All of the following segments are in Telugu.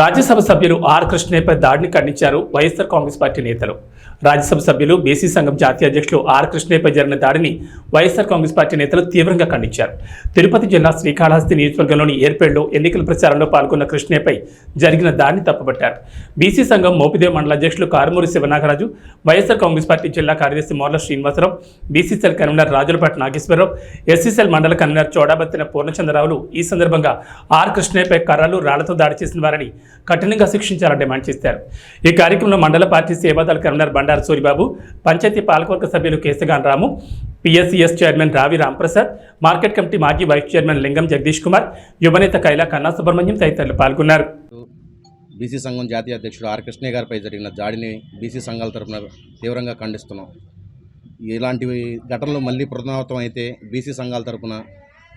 రాజ్యసభ సభ్యులు ఆర్ కృష్ణయ్యపై దాడిని ఖండించారు వైఎస్ఆర్ కాంగ్రెస్ పార్టీ నేతలు. రాజ్యసభ సభ్యులు బీసీ సంఘం జాతీయ అధ్యక్షులు ఆర్ కృష్ణయ్యపై జరిగిన దాడిని వైఎస్ఆర్ కాంగ్రెస్ పార్టీ నేతలు తీవ్రంగా ఖండించారు. తిరుపతి జిల్లా శ్రీకాళహస్తి నియోజకవర్గంలోని ఏర్పేడులో ఎన్నికల ప్రచారంలో పాల్గొన్న కృష్ణయ్యపై జరిగిన దాడిని తప్పుపట్టారు. బీసీ సంఘం మోపిదేవ్ మండల అధ్యక్షులు Karumuri Sivanagaraju YSR Congress party జిల్లా కార్యదర్శి Morla Srinivasarao BCCL convener Rajulapati Nageswararao SCCL మండల కన్వీనర్ చోడాబత్తిన పూర్ణచంద్రరావులు ఈ సందర్భంగా ఆర్ కృష్ణయ్యపై కర్రలు రాళ్ళతో దాడి చేసిన వారిని కఠినంగా శిక్షించాలని డిమాండ్ చేశారు. ఈ కార్యక్రమంలో మండల పార్టీ సేవాదళ కన్వీనర్ బండారు సూరిబాబు పంచాయతీ పాలకవర్గ సభ్యులు Keshagan Ramu PSCS chairman Ravi Ramprasad market committee మాజీ వైస్ చైర్మన్ లింగం జగదీష్ కుమార్ యువనేత కైలా కన్నా సుబ్రహ్మణ్యం తదితరులు పాల్గొన్నారు. బీసీ సంఘం జాతీయ అధ్యక్షుడు ఆర్ కృష్ణయ్య గారిపై జరిగిన దాడిని బీసీ సంఘాల తరఫున తీవ్రంగా ఖండిస్తున్నాం. ఇలాంటి ఘటనలు మళ్ళీ పునరావృతం అయితే బీసీ సంఘాల తరఫున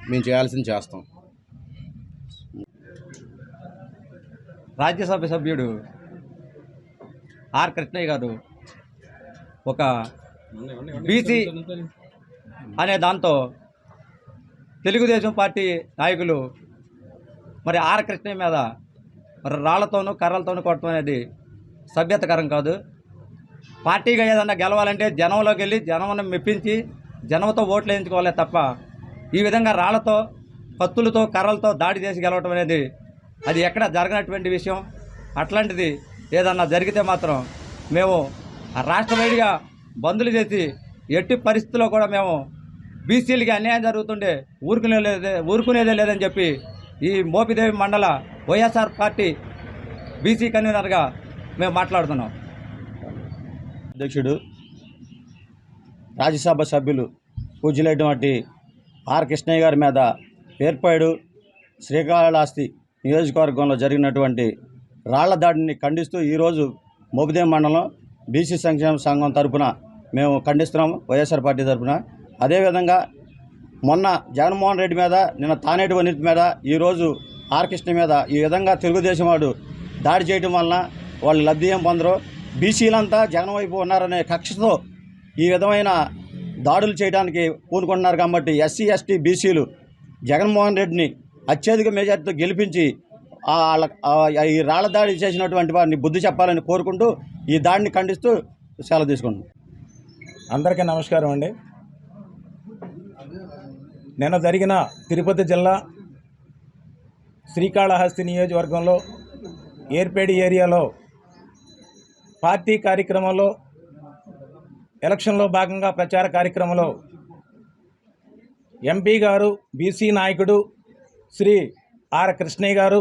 మేము చేయాల్సింది చేస్తాం. రాజ్యసభ సభ్యుడు ఆర్ కృష్ణయ్య గారు ఒక బీసీ అనే దాంతో తెలుగుదేశం పార్టీ నాయకులు మరి ఆర్ కృష్ణయ్య మీద మరి రాళ్ళతోనూ కర్రలతోనూ కొట్టడం అనేది సభ్యతకరం కాదు. పార్టీగా ఏదన్నా గెలవాలంటే జనంలోకి వెళ్ళి జనం మెప్పించి జనంతో ఓట్లు వేయించుకోవాలే తప్ప ఈ విధంగా రాళ్ళతో కత్తులతో కర్రలతో దాడి చేసి గెలవటం అనేది అది ఎక్కడ జరగనటువంటి విషయం. అట్లాంటిది ఏదన్నా జరిగితే మాత్రం మేము ఆ రాష్ట్ర వైడిగా బందులు చేసి ఎట్టి పరిస్థితుల్లో కూడా మేము బీసీలకి అన్యాయం జరుగుతుండే ఊరుకునే లేదే ఊరుకునేదే లేదని చెప్పి ఈ మోపిదేవి మండల వైఎస్ఆర్ పార్టీ బీసీ కన్వీనర్గా మేము మాట్లాడుతున్నాం. అధ్యక్షుడు రాజ్యసభ సభ్యులు పూజలేటువంటి ఆర్ కృష్ణయ్య గారి మీద ఏర్పాడు శ్రీకాళహస్తి నియోజకవర్గంలో జరిగినటువంటి రాళ్ళ దాడిని ఖండిస్తూ ఈరోజు మోపిదేవి మండలం బీసీ సంక్షేమ సంఘం తరపున మేము ఖండిస్తున్నాము వైఎస్ఆర్ పార్టీ తరపున. అదేవిధంగా మొన్న జగన్మోహన్ రెడ్డి మీద నిన్న తానేటి వనిత మీద ఈరోజు ఆర్కృష్ణ మీద ఈ విధంగా తెలుగుదేశం వాడు దాడి చేయడం వలన వాళ్ళు లబ్ధి ఏం పొందరు? బీసీలంతా జగన్ వైపు ఉన్నారనే కక్షతో ఈ విధమైన దాడులు చేయడానికి పూనుకుంటున్నారు కాబట్టి ఎస్సీ ఎస్టీ బీసీలు జగన్మోహన్ రెడ్డిని అత్యధిక మెజార్టీతో గెలిపించి ఈ రాళ్ళ దాడి చేసినటువంటి వారిని బుద్ధి చెప్పాలని కోరుకుంటూ ఈ దాడిని ఖండిస్తూ సెలవు తీసుకుంటున్నాం అందరికీ నమస్కారం అండి. నిన్న జరిగిన తిరుపతి జిల్లా శ్రీకాళహస్తి నియోజకవర్గంలో ఏర్పేడి ఏరియాలో పార్టీ కార్యక్రమంలో ఎలక్షన్లో భాగంగా ప్రచార కార్యక్రమంలో ఎంపీ గారు బీసీ నాయకుడు శ్రీ ఆర్ కృష్ణయ్య గారు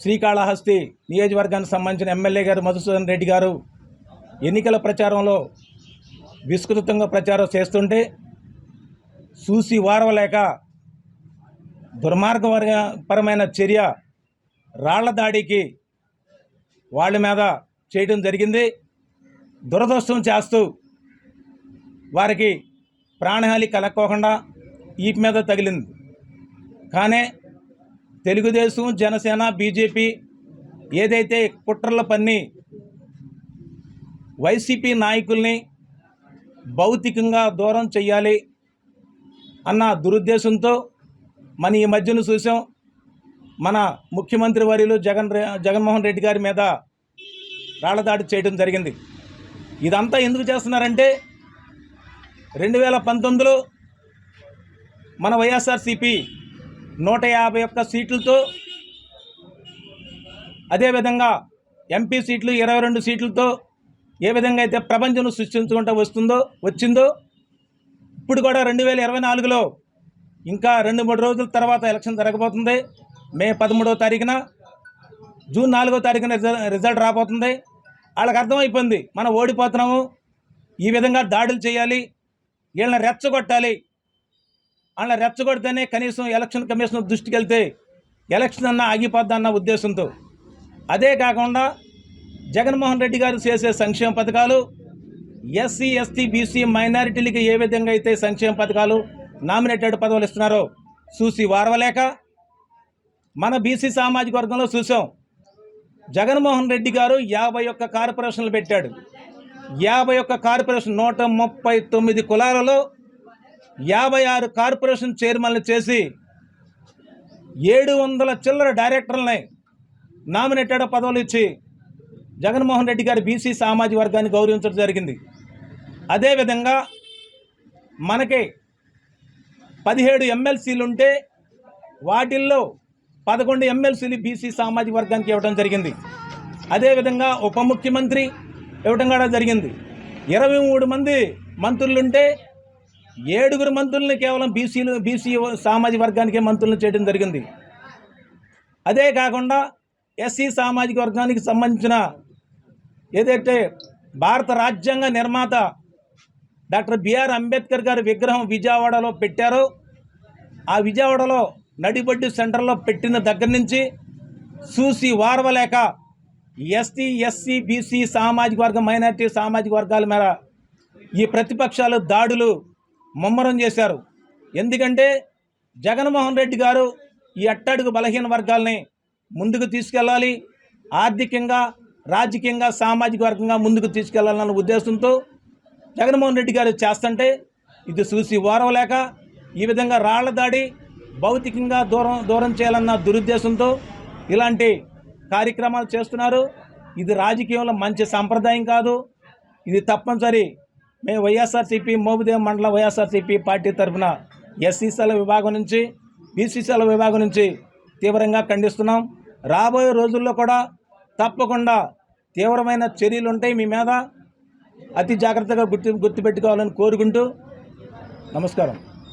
శ్రీకాళహస్తి నియోజకవర్గానికి సంబంధించిన ఎమ్మెల్యే గారు మధుసూదన్ రెడ్డి గారు ఎన్నికల ప్రచారంలో విస్తృతంగా ప్రచారం చేస్తుంటే చూసి వారవలేక దుర్మార్గపరమైన చర్య రాళ్ళ దాడికి వాళ్ళ మీద చేయడం జరిగింది. దురదృష్టం చేస్తూ వారికి ప్రాణహాని కలక్కోకుండా ఈపు మీద తగిలింది. కానీ తెలుగుదేశం జనసేన బీజేపీ ఏదైతే కుట్రల పన్ని వైసీపీ నాయకుల్ని భౌతికంగా దూరం చెయ్యాలి అన్న దురుద్దేశంతో మన ఈ మధ్యన చూసాం. మన ముఖ్యమంత్రి వర్యులు జగన్ జగన్మోహన్ రెడ్డి గారి మీద రాళ్ళదాడి చేయడం జరిగింది. ఇదంతా ఎందుకు చేస్తున్నారంటే రెండు వేల పంతొమ్మిదిలో మన వైఎస్ఆర్సిపి నూట యాభై ఒక్క సీట్లతో అదేవిధంగా ఎంపీ సీట్లు ఇరవై రెండు సీట్లతో ఏ విధంగా అయితే ప్రపంచం సృష్టించుకుంటూ వస్తుందో వచ్చిందో ఇప్పుడు కూడా రెండు వేల ఇరవై నాలుగులో ఇంకా రెండు మూడు రోజుల తర్వాత ఎలక్షన్ జరగబోతుంది. మే పదమూడవ తారీఖున జూన్ నాలుగో తారీఖున రిజల్ రిజల్ట్ రాబోతుంది. వాళ్ళకి అర్థమైపోయింది మనం ఓడిపోతున్నాము ఈ విధంగా దాడులు చేయాలి వీళ్ళని రెచ్చగొట్టాలి అలా రెచ్చగొడితేనే కనీసం ఎలక్షన్ కమిషన్ దృష్టికి వెళ్తే ఎలక్షన్ అన్న ఆగిపోద్ది అన్న ఉద్దేశంతో. అదే కాకుండా జగన్మోహన్ రెడ్డి గారు చేసే సంక్షేమ పథకాలు ఎస్సీ ఎస్టీ బీసీ మైనారిటీలకి ఏ విధంగా అయితే సంక్షేమ పథకాలు నామినేటెడ్ పదవులు ఇస్తున్నారో చూసి వారవలేక మన బీసీ సామాజిక వర్గంలో చూసాం. జగన్మోహన్ రెడ్డి గారు యాభై ఒక్క కార్పొరేషన్లు పెట్టాడు. యాభై ఒక్క కార్పొరేషన్ నూట ముప్పై తొమ్మిది కులాలలో యాభై ఆరు కార్పొరేషన్ చైర్మన్లు చేసి ఏడు వందల చిల్లర డైరెక్టర్లని నామినేటెడ్ పదవులు ఇచ్చి జగన్మోహన్ రెడ్డి గారి బీసీ సామాజిక వర్గాన్ని గౌరవించడం జరిగింది. అదేవిధంగా మనకి పదిహేడు ఎమ్మెల్సీలు ఉంటే వాటిల్లో పదకొండు ఎమ్మెల్సీలు బీసీ సామాజిక వర్గానికి ఇవ్వడం జరిగింది. అదేవిధంగా ఉప ముఖ్యమంత్రి ఇవ్వడం కూడా జరిగింది. ఇరవై మూడు మంది మంత్రులుంటే ఏడుగురు మంత్రులను కేవలం బీసీలు బీసీ సామాజిక వర్గానికే మంత్రులను చేయడం జరిగింది. అదే కాకుండా ఎస్సీ సామాజిక వర్గానికి సంబంధించిన ఏదైతే భారత రాజ్యాంగ నిర్మాత డాక్టర్ బిఆర్ అంబేద్కర్ గారి విగ్రహం విజయవాడలో పెట్టారు ఆ విజయవాడలో నడిబడ్డు సెంటర్లో పెట్టిన దగ్గర నుంచి చూసి వారవలేక ఎస్టీ ఎస్సీ బీసీ సామాజిక వర్గం మైనార్టీ సామాజిక వర్గాల మేర ఈ ప్రతిపక్షాలు దాడులు ముమ్మరం చేశారు. ఎందుకంటే జగన్మోహన్ రెడ్డి గారు ఈ అట్టడుగు బలహీన వర్గాల్ని ముందుకు తీసుకెళ్ళాలి. ఆర్థికంగా రాజకీయంగా సామాజిక వర్గంగా ముందుకు తీసుకెళ్ళాలన్న ఉద్దేశంతో జగన్మోహన్ రెడ్డి గారు చేస్తుంటే ఇది చూసి ఓరవలేక ఈ విధంగా రాళ్ళ దాడి భౌతికంగా దూరం దూరం చేయాలన్న దురుద్దేశంతో ఇలాంటి కార్యక్రమాలు చేస్తున్నారు. ఇది రాజకీయంలో మంచి సాంప్రదాయం కాదు. ఇది తప్పనిసరి. మేము వైఎస్ఆర్సీపీ మోబుదేవ్ మండల వైఎస్ఆర్సీపీ పార్టీ తరఫున ఎస్సీసీల విభాగం నుంచి బీసీసీల విభాగం నుంచి తీవ్రంగా ఖండిస్తున్నాం. రాబోయే రోజుల్లో కూడా తప్పకుండా తీవ్రమైన చర్యలు ఉంటాయి మీ మీద. అతి జాగ్రత్తగా గుర్తు గుర్తుపెట్టుకోవాలని కోరుకుంటూ నమస్కారం.